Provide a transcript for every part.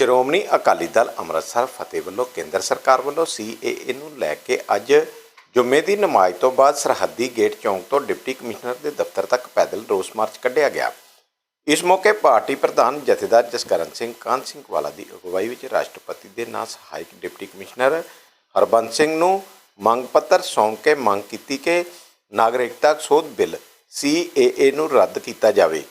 ਸ਼੍ਰੋਮਣੀ ਅਕਾਲੀ ਦਲ ਅੰਮ੍ਰਿਤਸਰ ਫਤਿਹ ਵੱਲੋਂ ਕੇਂਦਰ ਸਰਕਾਰ ਵੱਲੋਂ ਸੀਏਏ ਨੂੰ ਲੈ ਕੇ ਅੱਜ ਜੁਮੇ ਦੀ ਨਮਾਜ਼ ਤੋਂ ਬਾਅਦ ਸਰਹੱਦੀ ਗੇਟ ਚੌਂਕ ਤੋਂ ਡਿਪਟੀ ਕਮਿਸ਼ਨਰ ਦੇ ਦਫ਼ਤਰ ਤੱਕ ਪੈਦਲ ਰੋਸ ਮਾਰਚ ਕੱਢਿਆ ਗਿਆ। ਇਸ ਮੌਕੇ ਪਾਰਟੀ ਪ੍ਰਧਾਨ ਜਥੇਦਾਰ ਜਸਕਰਨ ਸਿੰਘ ਕਾਹਨ ਸਿੰਘ ਵਾਲਾ ਦੀ ਅਗਵਾਈ ਵਿੱਚ ਰਾਸ਼ਟਰਪਤੀ ਦੇ ਨਾਂ ਸਹਾਇਕ ਡਿਪਟੀ ਕਮਿਸ਼ਨਰ ਹਰਬੰਸ ਸਿੰਘ ਨੂੰ ਮੰਗ ਪੱਤਰ ਸੌਂਪ ਕੇ ਮੰਗ ਕੀਤੀ ਕਿ ਨਾਗਰਿਕਤਾ ਸੋਧ ਬਿੱਲ ਸੀਏਏ ਨੂੰ ਰੱਦ ਕੀਤਾ ਜਾਵੇ।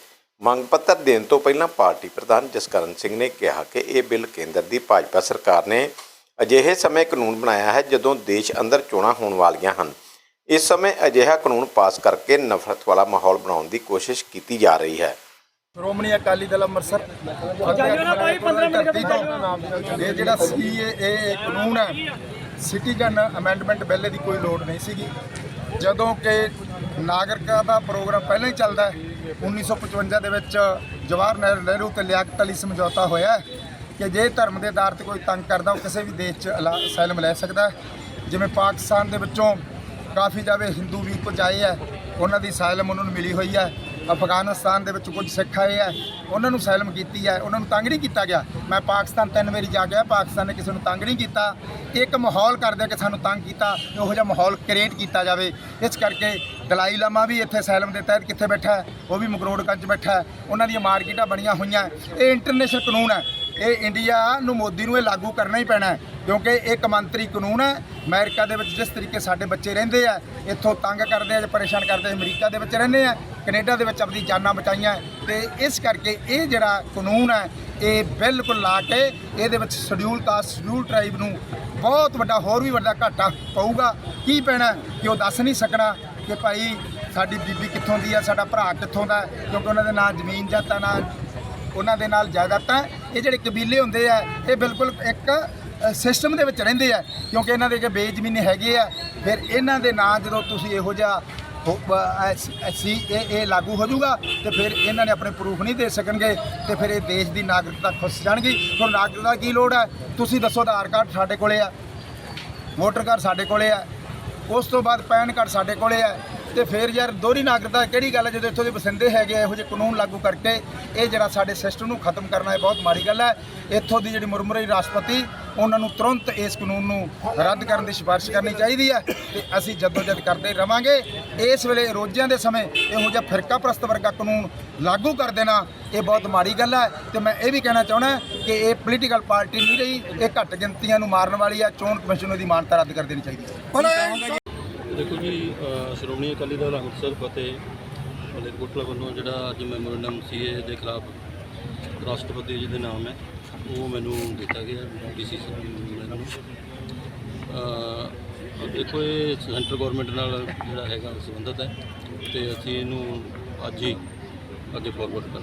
ਮੰਗ ਪੱਤਰ ਦੇਣ ਤੋਂ ਪਹਿਲਾਂ ਪਾਰਟੀ ਪ੍ਰਧਾਨ ਜਸਕਰਨ ਸਿੰਘ ਨੇ ਕਿਹਾ ਕਿ ਇਹ ਬਿੱਲ ਕੇਂਦਰ ਦੀ ਭਾਜਪਾ ਸਰਕਾਰ ਨੇ ਅਜਿਹੇ ਸਮੇਂ ਕਾਨੂੰਨ ਬਣਾਇਆ ਹੈ ਜਦੋਂ ਦੇਸ਼ ਅੰਦਰ ਚੋਣਾਂ ਹੋਣ ਵਾਲੀਆਂ ਹਨ। ਇਸ ਸਮੇਂ ਅਜਿਹਾ ਕਾਨੂੰਨ ਪਾਸ ਕਰਕੇ ਨਫ਼ਰਤ ਵਾਲਾ ਮਾਹੌਲ ਬਣਾਉਣ ਦੀ ਕੋਸ਼ਿਸ਼ ਕੀਤੀ ਜਾ ਰਹੀ ਹੈ। ਸ਼੍ਰੋਮਣੀ ਅਕਾਲੀ ਦਲ ਅੰਮ੍ਰਿਤਸਰ ਇਹ ਜਿਹੜਾ ਸੀਏਏ ਕਾਨੂੰਨ ਹੈ। ਸਿਟੀਜ਼ਨ ਅਮੈਂਡਮੈਂਟ ਬਿੱਲ ਦੀ ਕੋਈ ਲੋੜ ਨਹੀਂ ਸੀਗੀ। ਜਦੋਂ ਕਿ ਨਾਗਰਿਕਤਾ ਦਾ ਪ੍ਰੋਗਰਾਮ ਪਹਿਲਾਂ ਹੀ ਚੱਲਦਾ ਹੈ 1955 ਦੇ ਵਿੱਚ ਜਵਾਹਰ ਨਹਿਰੂ ਨਹਿਰੂ ਤੇ ਲਿਆਕਤ ਅਲੀ ਸਮਝੌਤਾ ਹੋਇਆ ਕਿ ਜੇ ਧਰਮ ਦੇ ਆਧਾਰ ਤੇ ਕੋਈ ਤੰਗ ਕਰਦਾ, ਉਹ ਕਿਸੇ ਵੀ ਦੇਸ਼ 'ਚ ਅਲਾ- ਅਸਾਈਲਮ ਲੈ ਸਕਦਾ ਜਿਵੇਂ ਪਾਕਿਸਤਾਨ ਦੇ ਵਿੱਚੋਂ ਕਾਫੀ ਜਾਵੇ ਹਿੰਦੂ ਵੀ ਕੁਝ ਆਏ ਆ ਉਹਨਾਂ ਦੀ ਸਾਇਲਮ ਉਹਨਾਂ ਨੂੰ ਮਿਲੀ ਹੋਈ ਹੈ। ਅਫਗਾਨਿਸਤਾਨ ਦੇ ਵਿੱਚ ਕੁਝ ਸਿੱਖ ਆਏ ਆ ਉਹਨਾਂ ਨੂੰ ਸਾਇਲਮ ਕੀਤੀ ਹੈ, ਉਹਨਾਂ ਨੂੰ ਤੰਗ ਨਹੀਂ ਕੀਤਾ ਗਿਆ। ਮੈਂ ਪਾਕਿਸਤਾਨ ਤਿੰਨ ਵਾਰੀ ਜਾ ਗਿਆ ਪਾਕਿਸਤਾਨ ਨੇ ਕਿਸੇ ਨੂੰ ਤੰਗ ਨਹੀਂ ਕੀਤਾ। ਇੱਕ ਮਾਹੌਲ ਕਰਦੇ ਕਿ ਸਾਨੂੰ ਤੰਗ ਕੀਤਾ ਉਹੋ ਜਿਹਾ ਮਾਹੌਲ ਕ੍ਰੀਏਟ ਕੀਤਾ ਜਾਵੇ। ਇਸ ਕਰਕੇ ਦਲਾਈ ਲਾਮਾ ਵੀ ਇੱਥੇ ਸੈਲਮ ਦੇ ਤਹਿਤ ਕਿੱਥੇ ਬੈਠਾ ਹੈ, ਉਹ ਵੀ ਮਕਰੋੜਗੰਜ ਬੈਠਾ ਹੈ। ਉਹਨਾਂ ਦੀਆਂ ਮਾਰਕੀਟਾਂ ਬਣੀਆਂ ਹੋਈਆਂ ਇਹ ਇੰਟਰਨੈਸ਼ਨਲ ਕਾਨੂੰਨ ਹੈ। ਇਹ ਇੰਡੀਆ ਨੂੰ ਮੋਦੀ ਨੂੰ ਇਹ ਲਾਗੂ ਕਰਨਾ ਹੀ ਪੈਣਾ ਕਿਉਂਕਿ ਇਹ ਕਮਾਂਤਰੀ ਕਾਨੂੰਨ ਹੈ। ਅਮਰੀਕਾ ਦੇ ਵਿੱਚ ਜਿਸ ਤਰੀਕੇ ਸਾਡੇ ਬੱਚੇ ਰਹਿੰਦੇ ਆ, ਇੱਥੋਂ ਤੰਗ ਕਰਦੇ ਆ ਜਾਂ ਪਰੇਸ਼ਾਨ ਕਰਦੇ ਆ, ਅਮਰੀਕਾ ਦੇ ਵਿੱਚ ਰਹਿੰਦੇ ਆ, ਕੈਨੇਡਾ ਦੇ ਵਿੱਚ ਆਪਣੀ ਜਾਨਾਂ ਬਚਾਈਆਂ ਤੇ ਇਸ ਕਰਕੇ ਇਹ ਜਿਹੜਾ ਕਾਨੂੰਨ ਹੈ, ਇਹ ਬਿਲਕੁਲ ਲਾ ਕੇ ਇਹਦੇ ਵਿੱਚ ਸ਼ਡਿਊਲ ਕਾਸਟ ਸ਼ਡਿਊਲ ਟ੍ਰਾਈਬ ਨੂੰ ਬਹੁਤ ਵੱਡਾ, ਹੋਰ ਵੀ ਵੱਡਾ ਘਾਟਾ ਪਊਗਾ। ਕੀ ਪੈਣਾ ਕਿ ਉਹ ਦੱਸ ਨਹੀਂ ਸਕਣਾ। ਕਿ ਭਾਈ ਸਾਡੀ ਬੀਬੀ ਕਿੱਥੋਂ ਦੀ ਆ, ਸਾਡਾ ਭਰਾ ਕਿੱਥੋਂ ਦਾ, ਕਿਉਂਕਿ ਉਹਨਾਂ ਦੇ ਨਾਂ ਜ਼ਮੀਨ ਜਾਤਾਂ ਨਾਲ ਉਹਨਾਂ ਦੇ ਨਾਲ ਜਾਇਦਾਦਾਂ, ਇਹ ਜਿਹੜੇ ਕਬੀਲੇ ਹੁੰਦੇ ਆ, ਇਹ ਬਿਲਕੁਲ ਇੱਕ ਸਿਸਟਮ ਦੇ ਵਿੱਚ ਰਹਿੰਦੇ ਆ, ਕਿਉਂਕਿ ਇਹਨਾਂ ਦੇ ਜੇ ਬੇਜ਼ਮੀਨੇ ਹੈਗੇ ਆ। ਫਿਰ ਇਹਨਾਂ ਦੇ ਨਾਂ ਜਦੋਂ ਤੁਸੀਂ ਇਹੋ ਜਿਹਾ ਸੀ ਇਹ ਇਹ ਲਾਗੂ ਹੋ ਜਾਊਗਾ, ਤੇ ਫਿਰ ਇਹਨਾਂ ਨੇ ਆਪਣੇ ਪ੍ਰੂਫ ਨਹੀਂ ਦੇ ਸਕਣਗੇ, ਤੇ ਫਿਰ ਇਹ ਦੇਸ਼ ਦੀ ਨਾਗਰਿਕਤਾ ਖੁੱਸ ਜਾਣਗੀ। ਹੁਣ ਨਾਗਰਿਕਤਾ ਕੀ ਲੋੜ ਹੈ ਤੁਸੀਂ ਦੱਸੋ ਆਧਾਰ ਕਾਰਡ ਸਾਡੇ ਕੋਲੇ ਆ ਵੋਟਰ ਕਾਰਡ ਸਾਡੇ ਕੋਲੇ ਆ ਉਸ ਤੋਂ ਬਾਅਦ ਪੈਨ ਕਾਰਡ ਸਾਡੇ ਕੋਲੇ ਹੈ ਤੇ ਫਿਰ ਯਾਰ ਦੋਹਰੀ ਨਾਗਰਿਕਤਾ ਕਿਹੜੀ ਗੱਲ ਹੈ? ਜਦੋਂ ਇੱਥੋਂ ਦੇ ਬਸਿੰਦੇ ਹੈਗੇ ਇਹੋ ਜਿਹੇ ਕਾਨੂੰਨ ਲਾਗੂ ਕਰਕੇ ਇਹ ਜਿਹੜਾ ਸਾਡੇ ਸਿਸਟਮ ਨੂੰ ਖਤਮ ਕਰਨਾ ਇਹ ਬਹੁਤ ਮਾੜੀ ਗੱਲ ਹੈ। ਇੱਥੋਂ ਦੀ ਜਿਹੜੀ ਮੁਰਮੁਰੀ ਰਾਸ਼ਟਰਪਤੀ, ਉਹਨਾਂ ਨੂੰ ਤੁਰੰਤ ਇਸ ਕਾਨੂੰਨ ਨੂੰ ਰੱਦ ਕਰਨ ਦੀ ਸਿਫਾਰਿਸ਼ ਕਰਨੀ ਚਾਹੀਦੀ ਹੈ ਤੇ ਅਸੀਂ ਜਦੋਜਦ ਕਰਦੇ ਰਵਾਂਗੇ। ਇਸ ਵੇਲੇ ਰੋਜ਼ਿਆਂ ਦੇ ਸਮੇਂ ਇਹੋ ਜਿਹਾ ਫਿਰਕਾ ਪ੍ਰਸਤ ਵਰਗਾ ਕਾਨੂੰਨ ਲਾਗੂ ਕਰ ਦੇਣਾ ਇਹ ਬਹੁਤ ਮਾੜੀ ਗੱਲ ਹੈ ਤੇ ਮੈਂ ਇਹ ਵੀ ਕਹਿਣਾ ਚਾਹੁੰਦਾ ਕਿ ਇਹ ਪੋਲੀਟੀਕਲ ਪਾਰਟੀ ਨਹੀਂ ਰਹੀ, ਇਹ ਘੱਟ ਗਿਣਤੀਆਂ ਨੂੰ ਮਾਰਨ ਵਾਲੀ ਹੈ, ਚੋਣ ਕਮਿਸ਼ਨ ਨੂੰ ਇਹਦੀ ਮਾਨਤਾ ਰੱਦ ਕਰ ਦੇਣੀ ਚਾਹੀਦੀ ਹੈ। ਦੇਖੋ ਜੀ ਸ਼੍ਰੋਮਣੀ ਅਕਾਲੀ ਦਲ, ਅੰਮ੍ਰਿਤਸਰ, ਫਤਿਹ ਮਲੇਰਕੋਟਲਾ ਵੱਲੋਂ ਜਿਹੜਾ ਅੱਜ ਮੈਮੋਰੰਡਮ ਸੀਏ ਦੇ ਖਿਲਾਫ ਰਾਸ਼ਟਰਪਤੀ ਜੀ ਦੇ ਨਾਮ ਹੈ, ਉਹ ਮੈਨੂੰ ਦਿੱਤਾ ਗਿਆ ਡੀਸੀ ਸਾਹਿਬ ਨੂੰ ਦੇਖੋ ਇਹ ਸੈਂਟਰ ਗਵਰਨਮੈਂਟ ਨਾਲ ਜਿਹੜਾ ਹੈਗਾ ਸੰਬੰਧਿਤ ਹੈ, ਤੇ ਅਸੀਂ ਇਹਨੂੰ ਅੱਜ ਹੀ ਅੱਗੇ ਫਾਰਵਰਡ ਕਰ